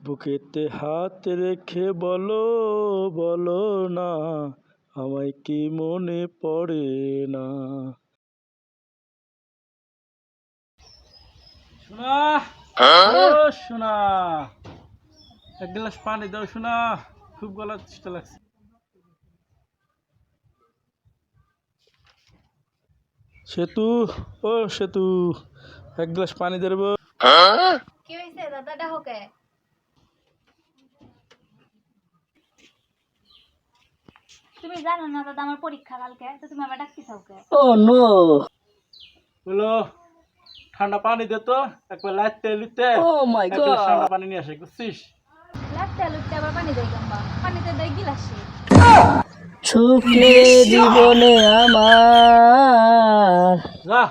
বুকেতে হাত রেখে বলো বলো না আমায় কি মনে পড়ে না? শোনা। ও শোনা। এক গ্লাস পানি দাও শোনা। খুব গলা চেষ্টা লাগছে। সেতু ও সেতু এক গ্লাস পানি দেবো কি হয়েছে দাদা ডাহকে তুমি জানো না দাদা আমার পরীক্ষা কালকে তো তুমি আমার ডাকতে চাও কে? ও নো। বলো ঠান্ডা পানি দে তো একবার লাইতে লিতে ও মাই গড ঠান্ডা পানি নিয়ে আসে বুঝছিস? লাগতে লুটতে আবার পানি দেই গাম্বা পানিতে দেয় গিলাসে। শুকলে জীবনে আমার। যা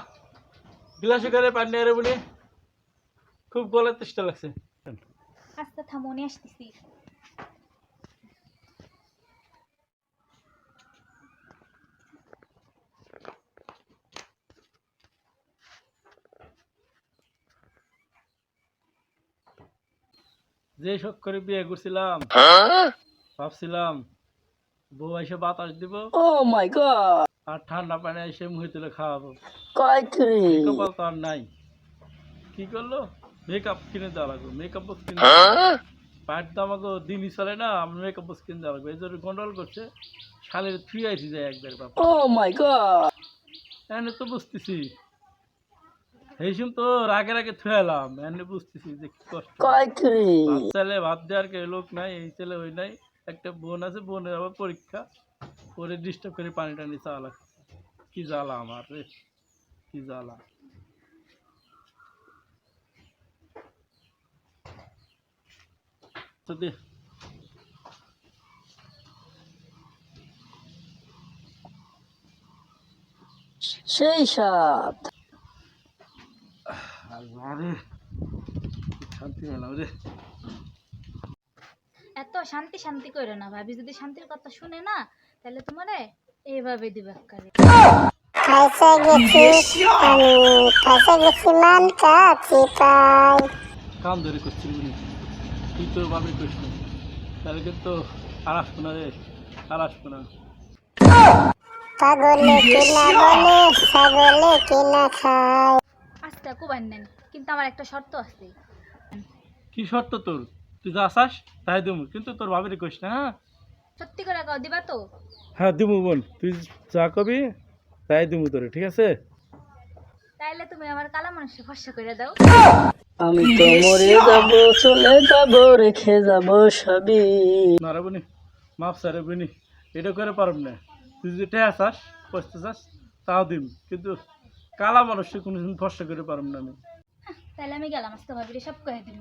গিলাসে করে পানি নিয়ে রে বলি খুব গলার চেষ্টা লাগছে। আস্তে থামো নিয়ে আসতেছি। যে শখ করে বিয়ে করছিলাম ভাবছিলাম বউ এসে বাতাস দিব ও মাই গড। আর ঠান্ডা পানি এসে মুহে তুলে খাওয়াবো। কয় কি? কপাল তো আর নাই। কি করল? মেকআপ কিনে দেওয়া লাগবে মেকআপ বক্স কিনে পায়ের তো আমাকে দিনই চলে না আমি মেকআপ বক্স কিনে দেওয়া লাগবে। এই জন্য গন্ডল করছে শালের থ্রি আইসি যায় একবার বাপ ও মাই গড। এনে তো বুঝতেছি। এই সময় তো রাগে রাগে থুয়ে এলাম এনে বুঝতেছি যে কি কষ্ট। কয় কি? ভাত চাইলে ভাত দেওয়ার কেউ লোক নাই এই ছেলে ওই নাই একটা বোন আছে বোনের আবার পরীক্ষা ওরে ডিস্টার্ব করে পানি টানি চাওয়া লাগছে কি জ্বালা আমার রে কি জ্বালা। তো দে। সেই সাত আল্লাহ রে কি শান্তি পেলাম রে। এত শান্তি শান্তি করে না ভাবি যদি শান্তির কথা শুনে না তাহলে তোমারে এইভাবে দিবে করে খাইছে গেছি আমি খাইছে গেছি মান কাছি পাই কাম ধরে করছিল তুই তো ভাবে করিস তাহলে কিন্তু আর আসব না রে আর আসব না পাগলে কিনা বলে ছাগলে কিনা খায়। আজকে কুবান নেন কিন্তু আমার একটা শর্ত আছে। কি শর্ত তোর? তুই যা আসাস তাই দেবো কিন্তু তোর ভাবের করিস না হ্যাঁ? সত্যি করে কাও দিবা তো? হ্যাঁ দিবো বোন। তুই যা কবি তাই দিবো তোরে ঠিক আছে? তাইলে তুমি আমার কালা মানুষে ফর্সা করে দাও। আমি তো মরে যাব চলে যাব রেখে যাব সবই। না রে বনি মাপ সারে বনি এটা করে পারব না। তুই ঠে আসাস পচতে চাস তাও দিম। কিন্তু কালা মানুষকে কোনোদিন ফর্সা করে পারব না আমি। তাহলে আমি গেলাম, আজকে ভাবি সব কয়ে দিন